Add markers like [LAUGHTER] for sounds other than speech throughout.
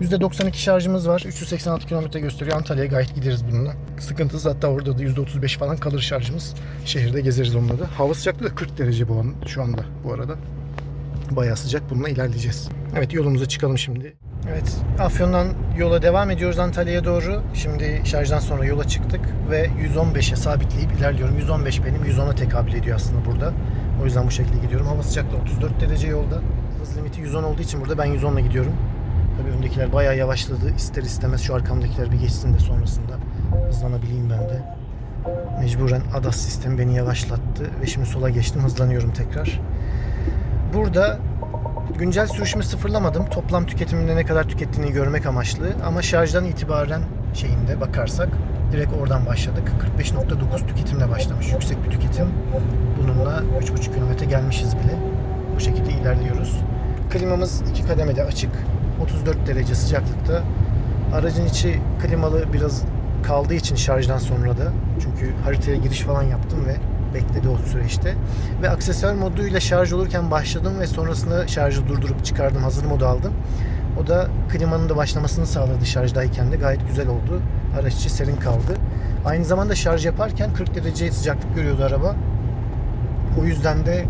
%92 şarjımız var. 386 kilometre gösteriyor. Antalya'ya gayet gideriz bununla. Sıkıntısız hatta orada da %35 falan kalır şarjımız. Şehirde gezeriz onunla da. Hava sıcaklığı da 40 derece bu an, şu anda bu arada. Bayağı sıcak. Bununla ilerleyeceğiz. Evet yolumuza çıkalım şimdi. Evet Afyon'dan yola devam ediyoruz Antalya'ya doğru. Şimdi şarjdan sonra yola çıktık ve 115'e sabitleyip ilerliyorum. 115 benim 110'a tekabül ediyor aslında burada. O yüzden bu şekilde gidiyorum. Hava sıcaklığı 34 derece yolda. Hız limiti 110 olduğu için burada ben 110'la gidiyorum. Tabii öndekiler bayağı yavaşladı. İster istemez şu arkamdakiler bir geçsin de sonrasında hızlanabileyim ben de. Mecburen ADAS sistemi beni yavaşlattı ve şimdi sola geçtim hızlanıyorum tekrar. Burada güncel sürüşümü sıfırlamadım. Toplam tüketiminde ne kadar tükettiğini görmek amaçlı. Ama şarjdan itibaren şeyinde bakarsak direkt oradan başladık. 45.9 tüketimle başlamış. Yüksek bir tüketim. Bununla 3.5 kilometre gelmişiz bile. Bu şekilde ilerliyoruz. Klimamız iki kademede açık. 34 derece sıcaklıkta. Aracın içi klimalı biraz kaldığı için şarjdan sonra da. Çünkü haritaya giriş falan yaptım ve bekledi o süreçte. Ve aksesuar moduyla şarj olurken başladım ve sonrasında şarjı durdurup çıkardım. Hazır modu aldım. O da klimanın da başlamasını sağladı şarjdayken de. Gayet güzel oldu. Araç içi serin kaldı. Aynı zamanda şarj yaparken 40 derece sıcaklık görüyordu araba. O yüzden de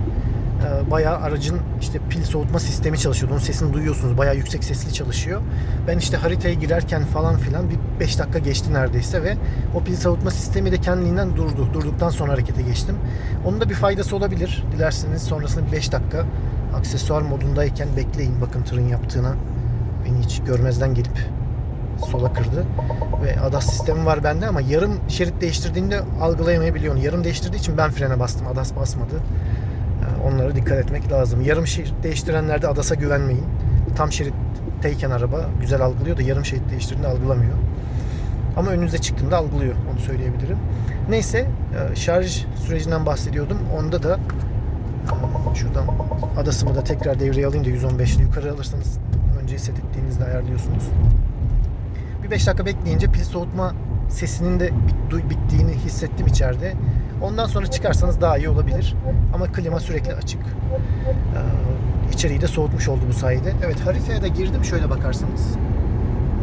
e, bayağı aracın işte pil soğutma sistemi çalışıyordu. Onun sesini duyuyorsunuz. Bayağı yüksek sesli çalışıyor. Ben işte haritaya girerken falan filan bir 5 dakika geçti neredeyse ve o pil soğutma sistemi de kendiliğinden durdu. Durduktan sonra harekete geçtim. Onun da bir faydası olabilir. Dilerseniz sonrasında 5 dakika aksesuar modundayken bekleyin. Bakın tırın yaptığına. Beni hiç görmezden gelip sola kırdı. Ve ADAS sistemi var bende ama yarım şerit değiştirdiğinde algılayamayabiliyorsun. Yarım değiştirdiği için ben frene bastım. ADAS basmadı. Onlara dikkat etmek lazım. Yarım şerit değiştirenlerde ADAS'a güvenmeyin. Tam şeritteyken araba güzel algılıyor da yarım şerit değiştirdiğinde algılamıyor. Ama önünüze çıktığında algılıyor. Onu söyleyebilirim. Neyse e, şarj sürecinden bahsediyordum. Onda da e, şuradan ADAS'ımı da tekrar devreye alayım da 115'li yukarı alırsanız önce set ettiğinizde ayarlıyorsunuz. Bir 5 dakika bekleyince pil soğutma sesinin de bittiğini hissettim içeride. Ondan sonra çıkarsanız daha iyi olabilir. Ama klima sürekli açık. Ee, içeriği de soğutmuş oldu bu sayede. Evet haritaya da girdim şöyle bakarsanız.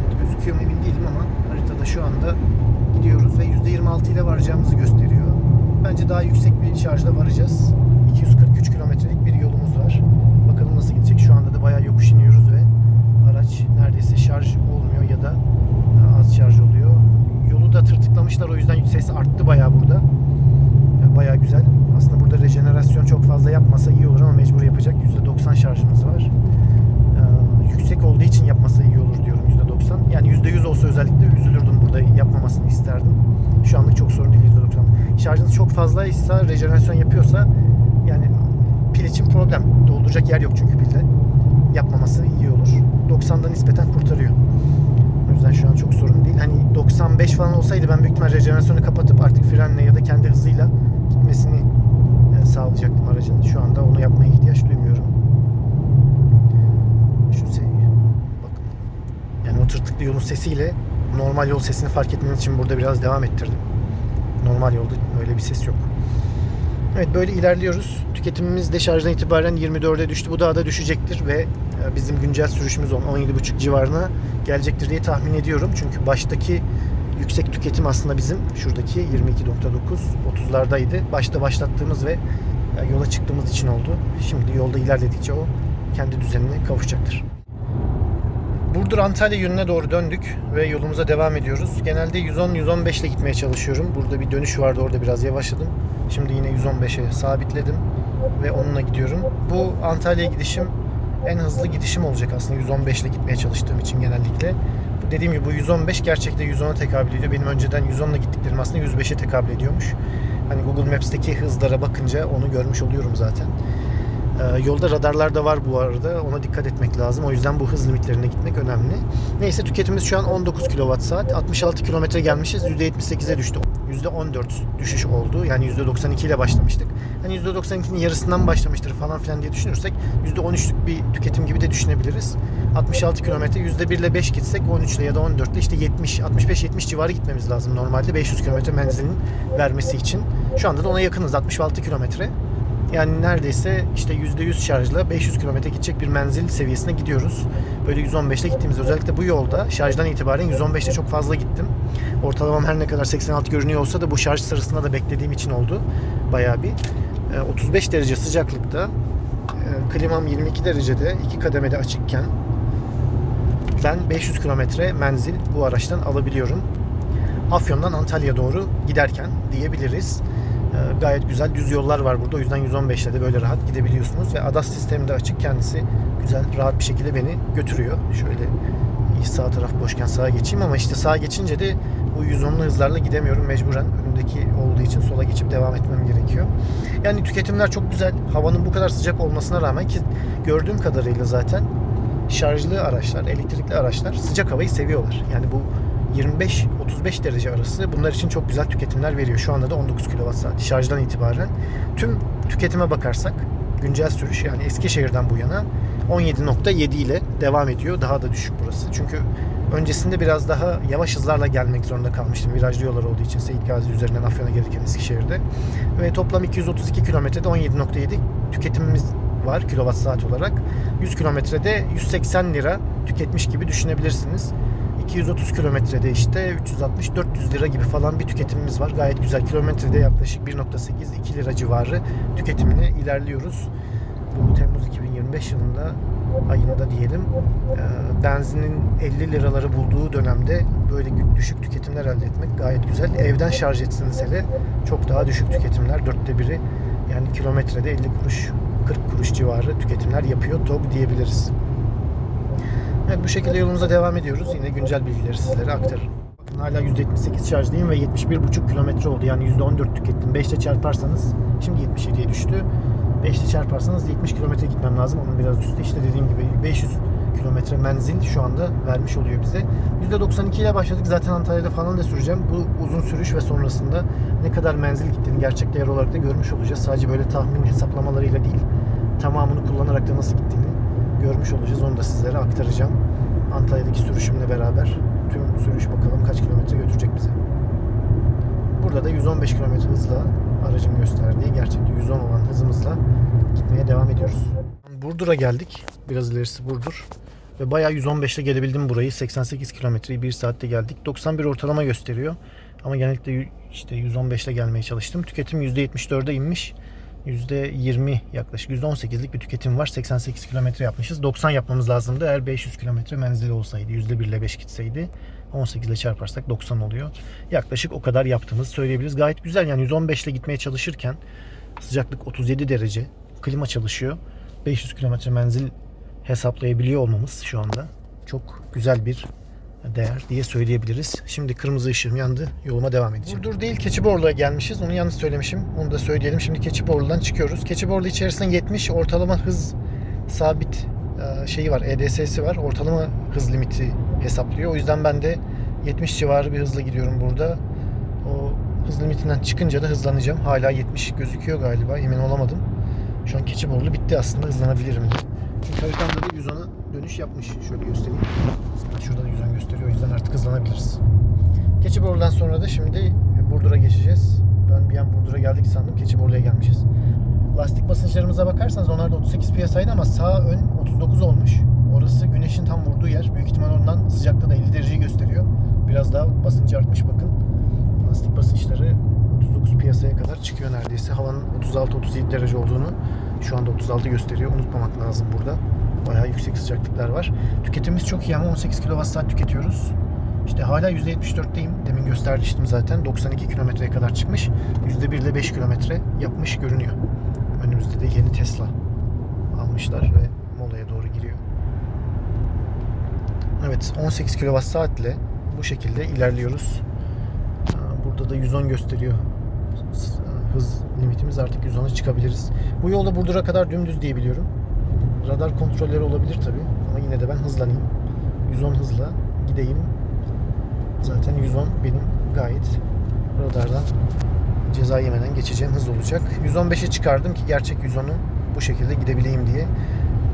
Evet, gözüküyor mu emin değilim ama haritada şu anda gidiyoruz ve %26 ile varacağımızı gösteriyor. Bence daha yüksek bir şarjla varacağız. 243 kilometrelik bir yolumuz var. Bakalım nasıl gidecek. Şu anda da bayağı yokuş iniyoruz ve araç neredeyse şarj olmuyor ya da az şarj oluyor. Yolu da tırtıklamışlar o yüzden ses arttı bayağı burada. Bayağı güzel. Aslında burada rejenerasyon çok fazla yapmasa iyi olur ama mecbur yapacak. %90 şarjımız var. Ee, yüksek olduğu için yapmasa iyi olur diyorum %90. Yani %100 olsa özellikle üzülürdüm burada yapmamasını isterdim. Şu anlık çok sorun değil %90. Şarjınız çok fazlaysa, rejenerasyon yapıyorsa yani pil için problem. Dolduracak yer yok çünkü pilde. Yapmaması iyi olur. 90'da nispeten kurtarıyor. O yüzden şu an çok sorun değil. Hani 95 falan olsaydı ben büyük ihtimal rejenerasyonu kapatıp artık frenle ya da kendi hızıyla gitmesini e, sağlayacaktım aracın. Şu anda onu yapmaya ihtiyaç duymuyorum. Şu seviye. Bakın. Yani o yolun sesiyle normal yol sesini fark etmeniz için burada biraz devam ettirdim. Normal yolda öyle bir ses yok. Evet böyle ilerliyoruz. Tüketimimiz de şarjdan itibaren 24'e düştü. Bu daha da düşecektir ve e, bizim güncel sürüşümüz on- 17.5 civarına gelecektir diye tahmin ediyorum. Çünkü baştaki yüksek tüketim aslında bizim şuradaki 22.9 30'lardaydı. Başta başlattığımız ve e, yola çıktığımız için oldu. Şimdi yolda ilerledikçe o kendi düzenine kavuşacaktır. Burdur Antalya yönüne doğru döndük ve yolumuza devam ediyoruz. Genelde 110-115 ile gitmeye çalışıyorum. Burada bir dönüş vardı orada biraz yavaşladım. Şimdi yine 115'e sabitledim ve onunla gidiyorum. Bu Antalya'ya gidişim en hızlı gidişim olacak aslında 115 ile gitmeye çalıştığım için genellikle. Dediğim gibi bu 115 gerçekten 110'a tekabül ediyor. Benim önceden 110 ile gittiklerim aslında 105'e tekabül ediyormuş. Hani Google Maps'teki hızlara bakınca onu görmüş oluyorum zaten. Ee, yolda radarlar da var bu arada. Ona dikkat etmek lazım. O yüzden bu hız limitlerine gitmek önemli. Neyse tüketimimiz şu an 19 kWh saat. 66 kilometre gelmişiz. %78'e düştü. %14 düşüş oldu. Yani %92 ile başlamıştık. Hani %92'nin yarısından başlamıştır falan filan diye düşünürsek %13'lük bir tüketim gibi de düşünebiliriz. 66 kilometre %1 ile 5 gitsek 13 ile ya da 14 ile işte 70 65-70 civarı gitmemiz lazım normalde 500 kilometre menzilin vermesi için. Şu anda da ona yakınız 66 kilometre. Yani neredeyse işte %100 şarjla 500 km gidecek bir menzil seviyesine gidiyoruz. Böyle 115'te gittiğimizde özellikle bu yolda şarjdan itibaren 115'te çok fazla gittim. Ortalamam her ne kadar 86 görünüyor olsa da bu şarj sırasında da beklediğim için oldu. Bayağı bir. Ee, 35 derece sıcaklıkta e, klimam 22 derecede iki kademede açıkken ben 500 kilometre menzil bu araçtan alabiliyorum. Afyon'dan Antalya doğru giderken diyebiliriz. Ee, gayet güzel düz yollar var burada. O yüzden 115'le de böyle rahat gidebiliyorsunuz. Ve ADAS sistemi de açık. Kendisi güzel, rahat bir şekilde beni götürüyor. Şöyle sağ taraf boşken sağa geçeyim ama işte sağa geçince de bu 110'lu hızlarla gidemiyorum mecburen. Önümdeki olduğu için sola geçip devam etmem gerekiyor. Yani tüketimler çok güzel. Havanın bu kadar sıcak olmasına rağmen ki gördüğüm kadarıyla zaten şarjlı araçlar, elektrikli araçlar sıcak havayı seviyorlar. Yani bu 25-35 derece arası bunlar için çok güzel tüketimler veriyor. Şu anda da 19 kWh şarjdan itibaren. Tüm tüketime bakarsak güncel sürüş yani Eskişehir'den bu yana 17.7 ile devam ediyor. Daha da düşük burası. Çünkü öncesinde biraz daha yavaş hızlarla gelmek zorunda kalmıştım. Virajlı yollar olduğu için Seyit Gazi üzerinden Afyon'a gelirken Eskişehir'de. Ve toplam 232 kilometrede 17.7 tüketimimiz var kilowatt saat olarak. 100 kilometrede 180 lira tüketmiş gibi düşünebilirsiniz. 230 kilometrede işte 360-400 lira gibi falan bir tüketimimiz var. Gayet güzel. Kilometrede yaklaşık 1.8-2 lira civarı tüketimine ilerliyoruz. Bu Temmuz 2025 yılında ayında diyelim benzinin 50 liraları bulduğu dönemde böyle düşük tüketimler elde etmek gayet güzel. Evden şarj etsiniz hele çok daha düşük tüketimler. Dörtte biri yani kilometrede 50 kuruş 40 kuruş civarı tüketimler yapıyor TOG diyebiliriz. Evet bu şekilde yolumuza devam ediyoruz. Yine güncel bilgileri sizlere aktarırım. Bakın hala %78 şarjdayım ve 71,5 kilometre oldu. Yani %14 tükettim. 5 ile çarparsanız şimdi 77'ye düştü. 5 ile çarparsanız 70 kilometre gitmem lazım. Onun biraz üstü. İşte dediğim gibi 500 kilometre menzil şu anda vermiş oluyor bize. %92 ile başladık. Zaten Antalya'da falan da süreceğim. Bu uzun sürüş ve sonrasında ne kadar menzil gittiğini gerçek değer olarak da görmüş olacağız. Sadece böyle tahmin hesaplamalarıyla değil, tamamını kullanarak da nasıl görmüş olacağız. Onu da sizlere aktaracağım. Antalya'daki sürüşümle beraber tüm sürüş bakalım kaç kilometre götürecek bizi. Burada da 115 kilometre hızla aracın gösterdiği gerçekte 110 olan hızımızla gitmeye devam ediyoruz. Burdur'a geldik. Biraz ilerisi Burdur. Ve bayağı 115'te gelebildim burayı. 88 kilometreyi 1 saatte geldik. 91 ortalama gösteriyor. Ama genellikle işte 115'te gelmeye çalıştım. Tüketim %74'e inmiş. %20 yaklaşık %18'lik bir tüketim var. 88 kilometre yapmışız. 90 yapmamız lazımdı eğer 500 kilometre menzili olsaydı. %1 ile 5 gitseydi. 18 ile çarparsak 90 oluyor. Yaklaşık o kadar yaptığımızı söyleyebiliriz. Gayet güzel yani 115 ile gitmeye çalışırken sıcaklık 37 derece. Klima çalışıyor. 500 kilometre menzil hesaplayabiliyor olmamız şu anda çok güzel bir değer diye söyleyebiliriz. Şimdi kırmızı ışığım yandı. Yoluma devam edeceğim. Burdur değil Keçiborlu'ya gelmişiz. Onu yanlış söylemişim. Onu da söyleyelim. Şimdi Keçiborlu'dan çıkıyoruz. Keçiborlu içerisinde 70 ortalama hız sabit e, şeyi var. EDS'si var. Ortalama hız limiti hesaplıyor. O yüzden ben de 70 civarı bir hızla gidiyorum burada. O hız limitinden çıkınca da hızlanacağım. Hala 70 gözüküyor galiba. Emin olamadım. Şu an Keçiborlu bitti aslında. Hızlanabilirim de. Haritamda da 110'a dönüş yapmış. Şöyle göstereyim. Şurada da 110 gösteriyor. O yüzden artık hızlanabiliriz. Keçiborlu'dan sonra da şimdi Burdur'a geçeceğiz. Ben bir an Burdur'a geldik sandım. Keçiborlu'ya gelmişiz. Lastik basınçlarımıza bakarsanız onlar da 38 piyasaydı ama sağ ön 39 olmuş. Orası güneşin tam vurduğu yer. Büyük ihtimal ondan sıcaklığı da 50 dereceyi gösteriyor. Biraz daha basıncı artmış bakın. Lastik basınçları 39 piyasaya kadar çıkıyor neredeyse. Havanın 36-37 derece olduğunu şu anda 36 gösteriyor. Unutmamak lazım burada. Bayağı yüksek sıcaklıklar var. Tüketimimiz çok iyi ama 18 kWh tüketiyoruz. İşte hala %74'teyim. Demin göstermiştim zaten. 92 kilometreye kadar çıkmış. %1 ile 5 kilometre yapmış görünüyor. Önümüzde de yeni Tesla almışlar ve molaya doğru giriyor. Evet 18 kWh ile bu şekilde ilerliyoruz. Burada da 110 gösteriyor hız limitimiz artık 110'a çıkabiliriz. Bu yolda Burdur'a kadar dümdüz diyebiliyorum. Radar kontrolleri olabilir tabi ama yine de ben hızlanayım. 110 hızla gideyim. Zaten 110 benim gayet radardan ceza yemeden geçeceğim hız olacak. 115'e çıkardım ki gerçek 110'u bu şekilde gidebileyim diye.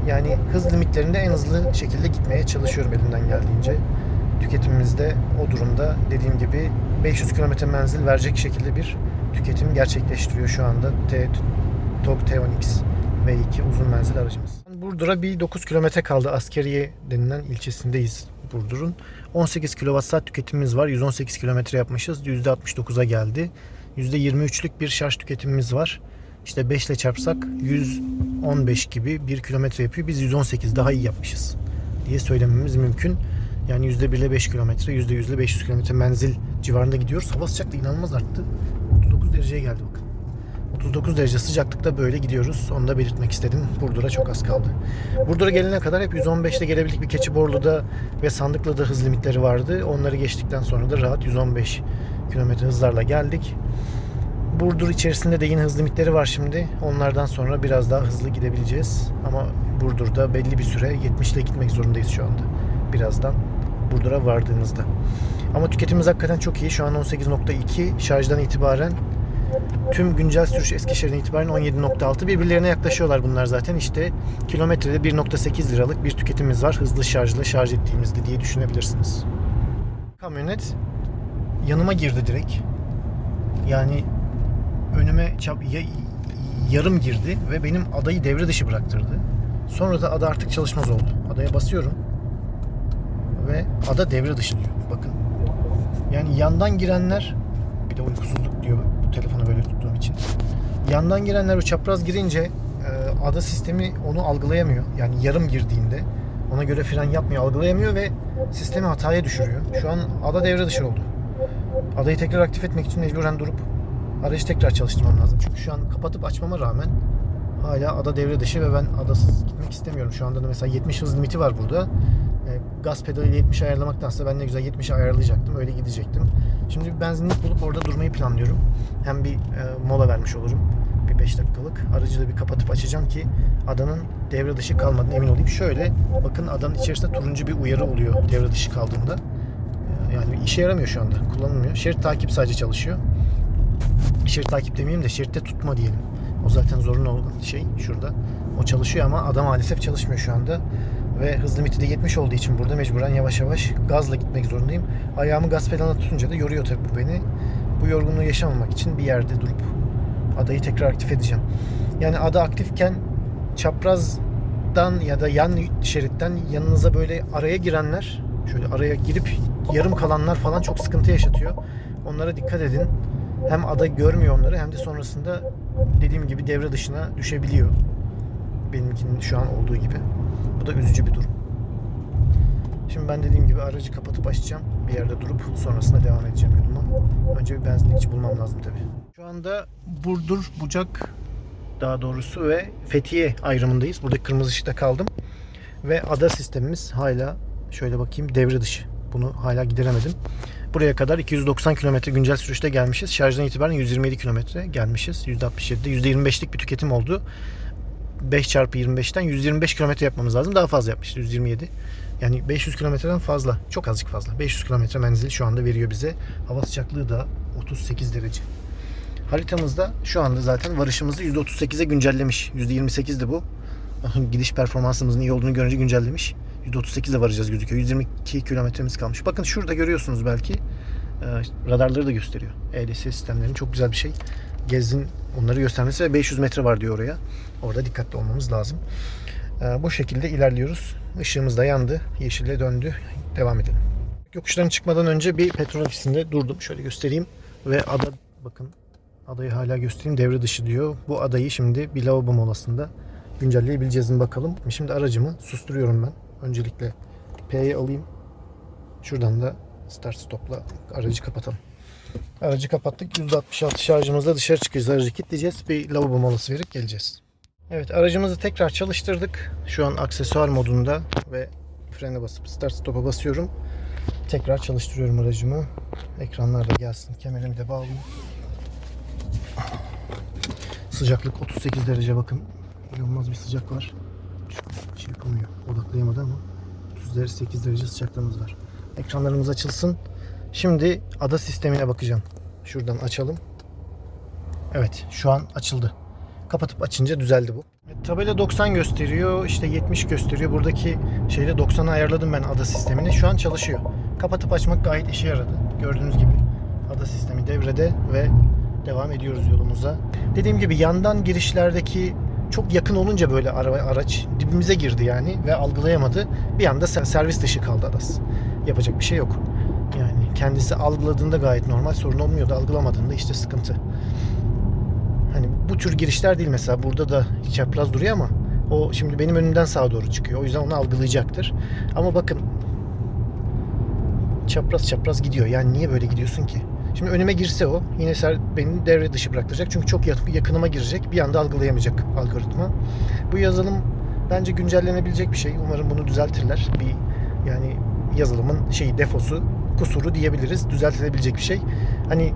Yani hız limitlerinde en hızlı şekilde gitmeye çalışıyorum elimden geldiğince. Tüketimimizde o durumda dediğim gibi 500 km menzil verecek şekilde bir tüketim gerçekleştiriyor şu anda. T TOG T10X V2 uzun menzil aracımız. Burdur'a bir 9 kilometre kaldı. Askeriye denilen ilçesindeyiz Burdur'un. 18 kWh tüketimimiz var. 118 kilometre yapmışız. %69'a geldi. %23'lük bir şarj tüketimimiz var. İşte 5 ile çarpsak 115 gibi 1 kilometre yapıyor. Biz 118 daha iyi yapmışız diye söylememiz mümkün. Yani %1 ile 5 kilometre, %100 ile 500 kilometre menzil civarında gidiyoruz. Hava sıcaklığı inanılmaz arttı. 39 dereceye geldi bakın. 39 derece sıcaklıkta böyle gidiyoruz. Onu da belirtmek istedim. Burdur'a çok az kaldı. Burdur'a gelene kadar hep 115'te gelebildik. Bir Keçiborlu'da ve Sandıklı'da hız limitleri vardı. Onları geçtikten sonra da rahat 115 km hızlarla geldik. Burdur içerisinde de yine hız limitleri var şimdi. Onlardan sonra biraz daha hızlı gidebileceğiz. Ama Burdur'da belli bir süre 70 ile gitmek zorundayız şu anda. Birazdan Burdur'a vardığımızda. Ama tüketimimiz hakikaten çok iyi. Şu an 18.2 şarjdan itibaren tüm güncel sürüş Eskişehir'den itibaren 17.6 birbirlerine yaklaşıyorlar bunlar zaten. İşte kilometrede 1.8 liralık bir tüketimimiz var. Hızlı şarjla şarj ettiğimizde diye düşünebilirsiniz. Kamyonet yanıma girdi direkt. Yani önüme çap, ya- yarım girdi ve benim adayı devre dışı bıraktırdı. Sonra da ada artık çalışmaz oldu. Adaya basıyorum ve ada devre dışı diyor. Bakın. Yani yandan girenler bir de uykusuzluk diyor bu telefonu böyle tuttuğum için. Yandan girenler o çapraz girince e, ada sistemi onu algılayamıyor. Yani yarım girdiğinde ona göre fren yapmıyor, algılayamıyor ve sistemi hataya düşürüyor. Şu an ada devre dışı oldu. Adayı tekrar aktif etmek için mecburen durup aracı tekrar çalıştırmam lazım. Çünkü şu an kapatıp açmama rağmen hala ada devre dışı ve ben adasız gitmek istemiyorum. Şu anda da mesela 70 hız limiti var burada. E, Gaz pedalıyla 70 ayarlamaktansa ben ne güzel 70'e ayarlayacaktım. Öyle gidecektim. Şimdi bir benzinlik bulup orada durmayı planlıyorum. Hem bir e, mola vermiş olurum. Bir 5 dakikalık. Aracı da bir kapatıp açacağım ki adanın devre dışı kalmadığına emin olayım. Şöyle bakın adanın içerisinde turuncu bir uyarı oluyor devre dışı kaldığında. E, Yani işe yaramıyor şu anda. Kullanılmıyor. Şerit takip sadece çalışıyor. Şerit takip demeyeyim de şeritte tutma diyelim. O zaten zorunlu olan şey şurada. O çalışıyor ama ada maalesef çalışmıyor şu anda. Ve hız limiti de 70 olduğu için burada mecburen yavaş yavaş gazla gitmek zorundayım. Ayağımı gaz pedalına tutunca da yoruyor tabii bu beni. Bu yorgunluğu yaşamamak için bir yerde durup adayı tekrar aktif edeceğim. Yani ada aktifken çaprazdan ya da yan şeritten yanınıza böyle araya girenler şöyle araya girip yarım kalanlar falan çok sıkıntı yaşatıyor. Onlara dikkat edin. Hem ada görmüyor onları hem de sonrasında dediğim gibi devre dışına düşebiliyor. Benimkinin şu an olduğu gibi. Bu da üzücü bir durum. Şimdi ben dediğim gibi aracı kapatıp açacağım. Bir yerde durup sonrasında devam edeceğim yoluma. Önce bir benzinlikçi bulmam lazım tabii. Şu anda Burdur, Bucak daha doğrusu ve Fethiye ayrımındayız. Burada kırmızı ışıkta kaldım. Ve ada sistemimiz hala şöyle bakayım devre dışı. Bunu hala gideremedim. Buraya kadar 290 km güncel sürüşte gelmişiz. Şarjdan itibaren 127 km gelmişiz. %67'de %25'lik bir tüketim oldu. 5 çarpı 25'ten 125 km yapmamız lazım. Daha fazla yapmışız 127. Yani 500 kilometreden fazla. Çok azıcık fazla. 500 kilometre menzil şu anda veriyor bize. Hava sıcaklığı da 38 derece. Haritamızda şu anda zaten varışımızı %38'e güncellemiş. %28'di bu. [LAUGHS] Gidiş performansımızın iyi olduğunu görünce güncellemiş. %38'e varacağız gözüküyor. 122 kilometremiz kalmış. Bakın şurada görüyorsunuz belki. Ee, radarları da gösteriyor. ELS sistemlerinin çok güzel bir şey. Gezin onları göstermesi ve 500 metre var diyor oraya. Orada dikkatli olmamız lazım. Ee, bu şekilde ilerliyoruz. Işığımız da yandı. Yeşile döndü. Devam edelim. Yokuştan çıkmadan önce bir petrol ofisinde durdum. Şöyle göstereyim. Ve ada bakın adayı hala göstereyim. Devre dışı diyor. Bu adayı şimdi bir lavabo molasında güncelleyebileceğiz mi bakalım. Şimdi aracımı susturuyorum ben. Öncelikle P'yi alayım. Şuradan da start stopla aracı kapatalım. Aracı kapattık. %66 şarjımızla dışarı çıkacağız. Aracı kilitleyeceğiz. Bir lavabo molası verip geleceğiz. Evet aracımızı tekrar çalıştırdık. Şu an aksesuar modunda ve frene basıp start stop'a basıyorum. Tekrar çalıştırıyorum aracımı. Ekranlar da gelsin. Kemerimi de bağlayayım. Sıcaklık 38 derece bakın. İnanılmaz bir sıcak var. Şey yapamıyor. Odaklayamadı ama 38 derece sıcaklığımız var. Ekranlarımız açılsın. Şimdi ada sistemine bakacağım. Şuradan açalım. Evet şu an açıldı. Kapatıp açınca düzeldi bu. Tabela 90 gösteriyor. işte 70 gösteriyor. Buradaki şeyde 90'a ayarladım ben ada sistemini. Şu an çalışıyor. Kapatıp açmak gayet işe yaradı. Gördüğünüz gibi ada sistemi devrede ve devam ediyoruz yolumuza. Dediğim gibi yandan girişlerdeki çok yakın olunca böyle ara- araç dibimize girdi yani ve algılayamadı. Bir anda ser- servis dışı kaldı Adas. Yapacak bir şey yok. Kendisi algıladığında gayet normal sorun olmuyordu. Algılamadığında işte sıkıntı. Hani bu tür girişler değil mesela burada da çapraz duruyor ama o şimdi benim önümden sağa doğru çıkıyor. O yüzden onu algılayacaktır. Ama bakın çapraz çapraz gidiyor. Yani niye böyle gidiyorsun ki? Şimdi önüme girse o yine ser- beni devre dışı bıraktıracak. Çünkü çok yak- yakınıma girecek. Bir anda algılayamayacak algoritma. Bu yazılım bence güncellenebilecek bir şey. Umarım bunu düzeltirler. Bir yani yazılımın şeyi defosu, kusuru diyebiliriz. Düzeltilebilecek bir şey. Hani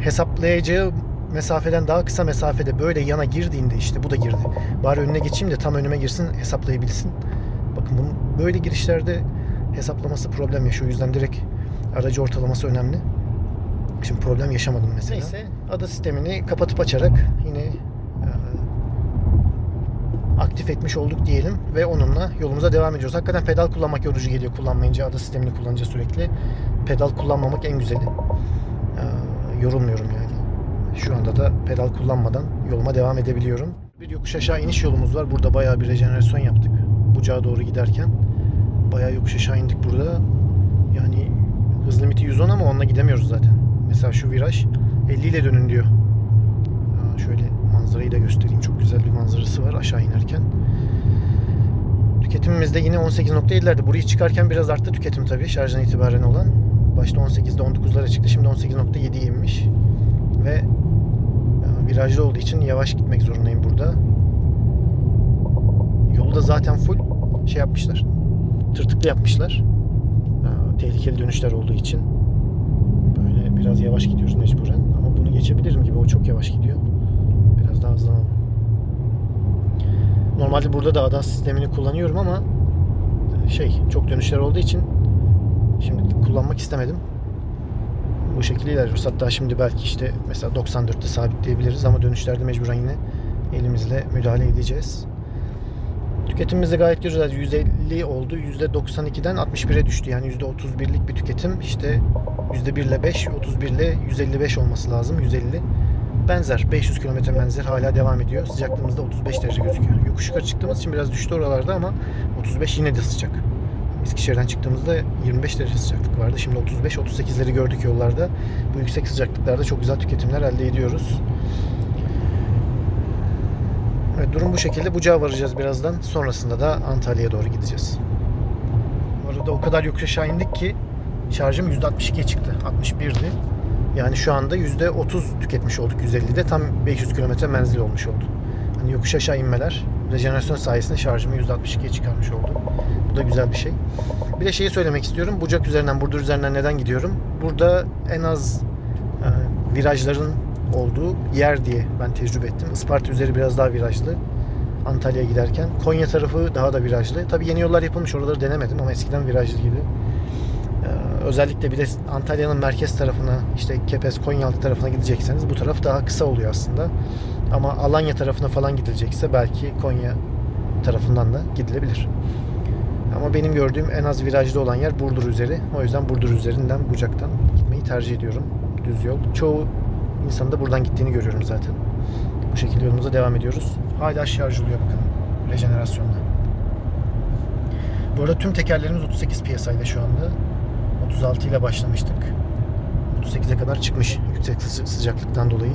hesaplayacağı mesafeden daha kısa mesafede böyle yana girdiğinde işte bu da girdi. Bari önüne geçeyim de tam önüme girsin hesaplayabilsin. Bakın bunun böyle girişlerde hesaplaması problem yaşıyor. O yüzden direkt aracı ortalaması önemli. Şimdi problem yaşamadım mesela. Neyse ada sistemini kapatıp açarak yine aktif etmiş olduk diyelim ve onunla yolumuza devam ediyoruz. Hakikaten pedal kullanmak yorucu geliyor kullanmayınca ada sistemini kullanınca sürekli. Pedal kullanmamak en güzeli. E, yorulmuyorum yani. Şu anda da pedal kullanmadan yoluma devam edebiliyorum. Bir yokuş aşağı iniş yolumuz var. Burada bayağı bir rejenerasyon yaptık. Bucağa doğru giderken. Bayağı yokuş aşağı indik burada. Yani hız limiti 110 ama onunla gidemiyoruz zaten. Mesela şu viraj 50 ile dönün diyor. Aa, şöyle manzarayı da göstereyim. Çok güzel bir manzarası var aşağı inerken. Tüketimimiz de yine 18.7'lerde. Burayı çıkarken biraz arttı tüketim tabii şarjdan itibaren olan. Başta 18'de 19'lara çıktı. Şimdi 18.7'ye inmiş. Ve e, virajlı olduğu için yavaş gitmek zorundayım burada. Yolu da zaten full şey yapmışlar. Tırtıklı yapmışlar. E, Tehlikeli dönüşler olduğu için. Böyle biraz yavaş gidiyoruz mecburen. Ama bunu geçebilirim gibi. O çok yavaş gidiyor. Hızlanalım. Normalde burada da ADAS sistemini kullanıyorum ama şey çok dönüşler olduğu için şimdi kullanmak istemedim. Bu şekilde ilerliyoruz. Hatta şimdi belki işte mesela 94'te sabitleyebiliriz ama dönüşlerde mecburen yine elimizle müdahale edeceğiz. Tüketimimiz de gayet güzel. 150 oldu. %92'den 61'e düştü. Yani %31'lik bir tüketim. İşte %1 ile 5, 31 ile 155 olması lazım. 150. Benzer. 500 km benzer hala devam ediyor. Sıcaklığımızda 35 derece gözüküyor. Yokuş yukarı çıktığımız için biraz düştü oralarda ama 35 yine de sıcak. Eskişehir'den çıktığımızda 25 derece sıcaklık vardı. Şimdi 35-38'leri gördük yollarda. Bu yüksek sıcaklıklarda çok güzel tüketimler elde ediyoruz. Evet, durum bu şekilde. Bucağa varacağız birazdan. Sonrasında da Antalya'ya doğru gideceğiz. Bu arada o kadar yokuş aşağı indik ki şarjım %62'ye çıktı. 61'di. Yani şu anda %30 tüketmiş olduk 150'de. Tam 500 km menzil olmuş oldu. Hani yokuş aşağı inmeler rejenerasyon sayesinde şarjımı %62'ye çıkarmış oldu. Bu da güzel bir şey. Bir de şeyi söylemek istiyorum. Bucak üzerinden, Burdur üzerinden neden gidiyorum? Burada en az e, virajların olduğu yer diye ben tecrübe ettim. Isparta üzeri biraz daha virajlı. Antalya'ya giderken. Konya tarafı daha da virajlı. Tabii yeni yollar yapılmış. Oraları denemedim ama eskiden virajlı gibi. Özellikle bir de Antalya'nın merkez tarafına işte Kepez, Konyaaltı tarafına gidecekseniz bu taraf daha kısa oluyor aslında. Ama Alanya tarafına falan gidilecekse belki Konya tarafından da gidilebilir. Ama benim gördüğüm en az virajlı olan yer Burdur üzeri. O yüzden Burdur üzerinden Bucak'tan gitmeyi tercih ediyorum. Düz yol. Çoğu insanın da buradan gittiğini görüyorum zaten. Bu şekilde yolumuza devam ediyoruz. Hala şarj oluyor bakın rejenerasyonla. Bu arada tüm tekerlerimiz 38 piyasayla şu anda. 36 ile başlamıştık. 38'e kadar çıkmış yüksek sı- sıcaklıktan dolayı.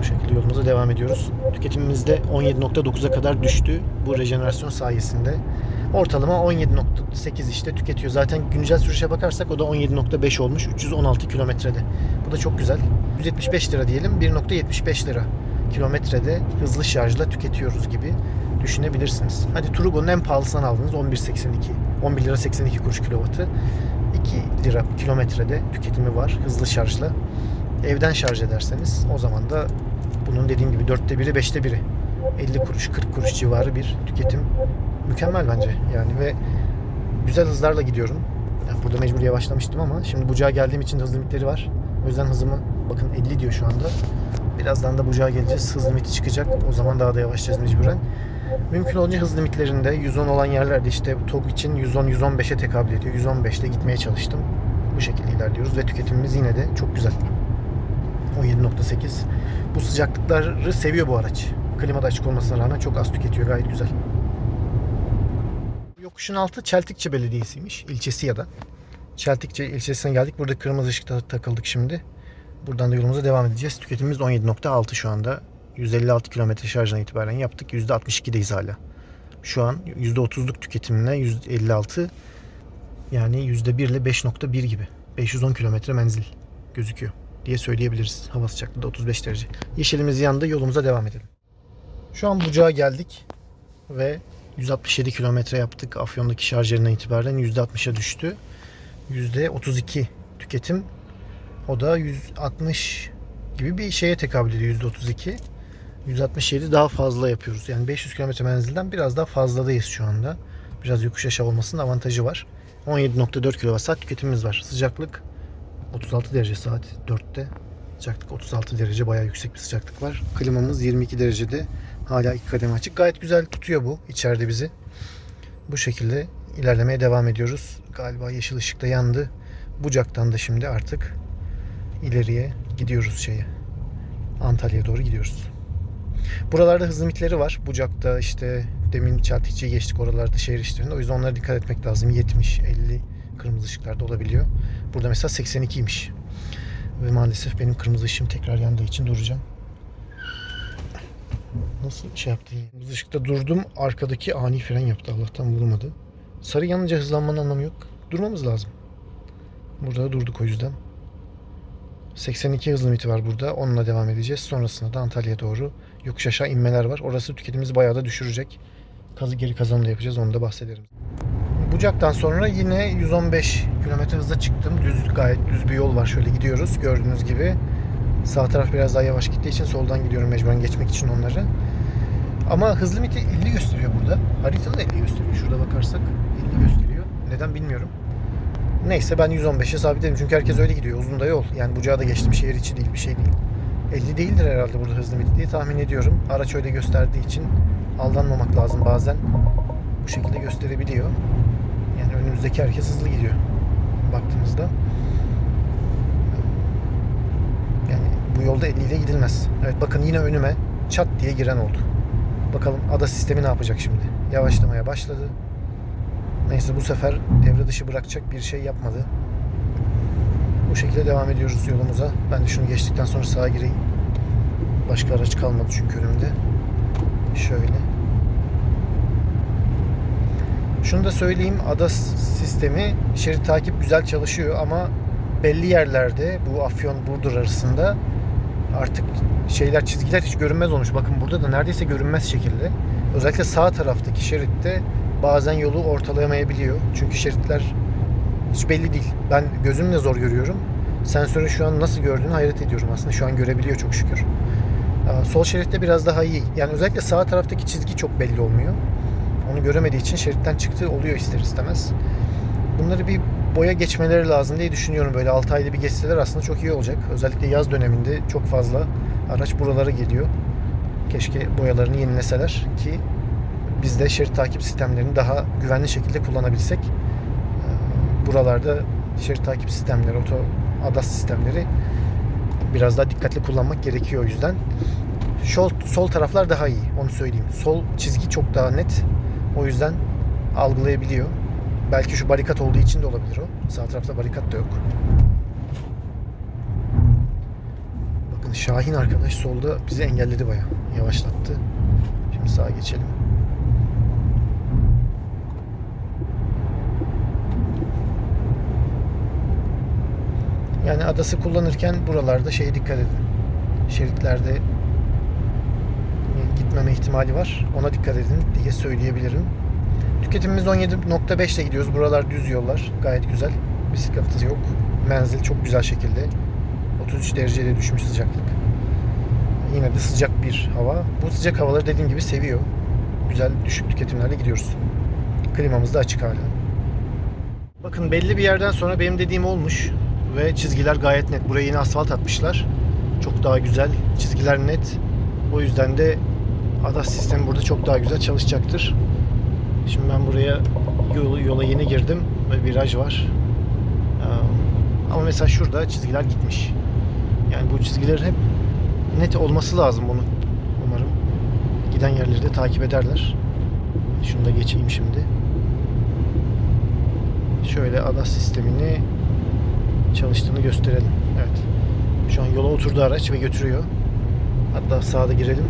Bu şekilde yolumuza devam ediyoruz. Tüketimimiz de 17.9'a kadar düştü bu rejenerasyon sayesinde. Ortalama 17.8 işte tüketiyor. Zaten güncel sürüşe bakarsak o da 17.5 olmuş 316 kilometrede. Bu da çok güzel. 175 lira diyelim 1.75 lira kilometrede hızlı şarjla tüketiyoruz gibi düşünebilirsiniz. Hadi Turbo'nun en pahalısından aldınız 11.82 11 lira 82 kuruş kilovatı. 2 lira kilometrede tüketimi var hızlı şarjla. Evden şarj ederseniz o zaman da bunun dediğim gibi dörtte biri beşte biri 50 kuruş 40 kuruş civarı bir tüketim mükemmel bence yani ve güzel hızlarla gidiyorum. Yani burada mecbur yavaşlamıştım ama şimdi bucağa geldiğim için hız limitleri var. O yüzden hızımı bakın 50 diyor şu anda. Birazdan da bucağa geleceğiz. Hız limiti çıkacak. O zaman daha da yavaşlayacağız mecburen. Mümkün olunca hız limitlerinde 110 olan yerlerde işte TOG için 110-115'e tekabül ediyor. 115'te gitmeye çalıştım. Bu şekilde ilerliyoruz ve tüketimimiz yine de çok güzel. 17.8. Bu sıcaklıkları seviyor bu araç. Klima da açık olmasına rağmen çok az tüketiyor. Gayet güzel. Yokuşun altı Çeltikçi Belediyesi'ymiş. ilçesi ya da. Çeltikçi ilçesine geldik. Burada kırmızı ışıkta takıldık şimdi. Buradan da yolumuza devam edeceğiz. Tüketimimiz 17.6 şu anda. 156 kilometre şarjdan itibaren yaptık. %62'deyiz hala. Şu an %30'luk tüketimle %56 yani %1 ile 5.1 gibi. 510 kilometre menzil gözüküyor diye söyleyebiliriz. Hava sıcaklığı da 35 derece. Yeşilimiz yandı. Yolumuza devam edelim. Şu an Bucak'a geldik ve 167 kilometre yaptık. Afyon'daki şarj yerinden itibaren %60'a düştü. %32 tüketim. O da 160 gibi bir şeye tekabül ediyor %32. 167 daha fazla yapıyoruz. Yani 500 km menzilden biraz daha fazladayız şu anda. Biraz yokuş aşağı olmasının avantajı var. 17.4 kWh tüketimimiz var. Sıcaklık 36 derece saat 4'te. Sıcaklık 36 derece bayağı yüksek bir sıcaklık var. Klimamız 22 derecede. Hala iki kademe açık. Gayet güzel tutuyor bu içeride bizi. Bu şekilde ilerlemeye devam ediyoruz. Galiba yeşil ışık da yandı. Bucak'tan da şimdi artık ileriye gidiyoruz şeye. Antalya'ya doğru gidiyoruz. Buralarda hız limitleri var. Bucak'ta işte demin Çeltikçi'yi geçtik oralarda şehir işlerinde. O yüzden onlara dikkat etmek lazım. 70, 50 kırmızı ışıklarda olabiliyor. Burada mesela 82'ymiş. Ve maalesef benim kırmızı ışığım tekrar yandığı için duracağım. Nasıl şey yaptı? Kırmızı ışıkta durdum. Arkadaki ani fren yaptı. Allah'tan vurmadı. Sarı yanınca hızlanmanın anlamı yok. Durmamız lazım. Burada da durduk o yüzden. 82 hız limiti var burada. Onunla devam edeceğiz. Sonrasında da Antalya'ya doğru yokuş aşağı inmeler var. Orası tüketimimizi bayağı da düşürecek. Kazı geri kazanım da yapacağız. Onu da bahsederim. Bucak'tan sonra yine 115 km hızla çıktım. Düz gayet düz bir yol var. Şöyle gidiyoruz. Gördüğünüz gibi. Sağ taraf biraz daha yavaş gittiği için soldan gidiyorum mecburen geçmek için onları. Ama hız limiti 50 gösteriyor burada. Haritada da 50 gösteriyor. Şurada bakarsak 50 gösteriyor. Neden bilmiyorum. Neyse ben 115'e sabitledim. Çünkü herkes öyle gidiyor. Uzun da yol. Yani Bucağı da geçtim. Şehir içi değil bir şey değil. 50 değildir herhalde burada hız limiti diye tahmin ediyorum. Araç öyle gösterdiği için aldanmamak lazım bazen. Bu şekilde gösterebiliyor. Yani önümüzdeki herkes hızlı gidiyor. Baktığımızda. Yani bu yolda 50 ile gidilmez. Evet bakın yine önüme çat diye giren oldu. Bakalım ada sistemi ne yapacak şimdi? Yavaşlamaya başladı. Neyse bu sefer devre dışı bırakacak bir şey yapmadı. Bu şekilde devam ediyoruz yolumuza. Ben de şunu geçtikten sonra sağa gireyim. Başka araç kalmadı çünkü önümde. Şöyle. Şunu da söyleyeyim. ADAS sistemi şerit takip güzel çalışıyor ama belli yerlerde bu Afyon Burdur arasında artık şeyler çizgiler hiç görünmez olmuş. Bakın burada da neredeyse görünmez şekilde. Özellikle sağ taraftaki şeritte bazen yolu ortalayamayabiliyor. Çünkü şeritler hiç belli değil. Ben gözümle zor görüyorum. Sensörü şu an nasıl gördüğünü hayret ediyorum aslında. Şu an görebiliyor çok şükür. Sol şeritte biraz daha iyi. Yani özellikle sağ taraftaki çizgi çok belli olmuyor. Onu göremediği için şeritten çıktığı oluyor ister istemez. Bunları bir boya geçmeleri lazım diye düşünüyorum. Böyle 6 ayda bir geçseler aslında çok iyi olacak. Özellikle yaz döneminde çok fazla araç buralara geliyor. Keşke boyalarını yenileseler ki biz de şerit takip sistemlerini daha güvenli şekilde kullanabilsek. Buralarda şerit takip sistemleri, oto ADAS sistemleri biraz daha dikkatli kullanmak gerekiyor o yüzden. Sol, sol taraflar daha iyi onu söyleyeyim. Sol çizgi çok daha net. O yüzden algılayabiliyor. Belki şu barikat olduğu için de olabilir o. Sağ tarafta barikat da yok. Bakın Şahin arkadaş solda bizi engelledi bayağı. Yavaşlattı. Şimdi sağa geçelim. Yani adası kullanırken buralarda şeye dikkat edin. Şeritlerde gitmeme ihtimali var. Ona dikkat edin diye söyleyebilirim. Tüketimimiz 17.5 ile gidiyoruz. Buralar düz yollar. Gayet güzel. Bir sıkıntı yok. Menzil çok güzel şekilde. 33 dereceye düşmüş sıcaklık. Yine de sıcak bir hava. Bu sıcak havaları dediğim gibi seviyor. Güzel düşük tüketimlerle gidiyoruz. Klimamız da açık hala. Bakın belli bir yerden sonra benim dediğim olmuş ve çizgiler gayet net. Buraya yeni asfalt atmışlar. Çok daha güzel. Çizgiler net. O yüzden de ADAS sistemi burada çok daha güzel çalışacaktır. Şimdi ben buraya yola, yola yeni girdim ve viraj var. Ee, Ama mesela şurada çizgiler gitmiş. Yani bu çizgilerin hep net olması lazım bunun. Umarım giden yerleri de takip ederler. Şunu da geçeyim şimdi. Şöyle ADAS sistemini çalıştığını gösterelim. Evet. Şu an yola oturdu araç ve götürüyor. Hatta sağda girelim.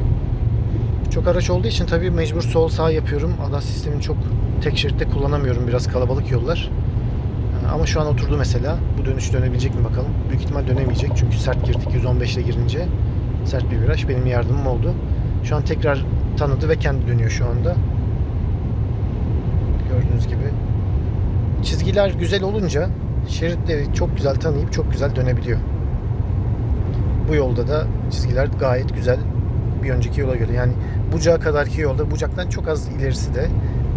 Çok araç olduğu için tabii mecbur sol sağ yapıyorum. ADAS sistemini çok tek şeritte kullanamıyorum. Biraz kalabalık yollar. Ee, Ama şu an oturdu mesela. Bu dönüş dönebilecek mi bakalım. Büyük ihtimal dönemeyecek. Çünkü sert girdik 115 ile girince. Sert bir viraj. Benim yardımım oldu. Şu an tekrar tanıdı ve kendi dönüyor şu anda. Gördüğünüz gibi. Çizgiler güzel olunca şeritleri çok güzel tanıyıp çok güzel dönebiliyor. Bu yolda da çizgiler gayet güzel bir önceki yola göre. Yani Bucak'a kadarki yolda Bucak'tan çok az ilerisi de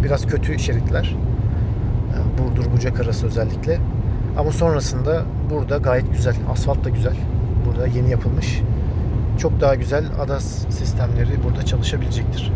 biraz kötü şeritler. Ee, Burdur Bucak arası özellikle. Ama sonrasında burada gayet güzel. Asfalt da güzel. Burada yeni yapılmış. Çok daha güzel ADAS sistemleri burada çalışabilecektir.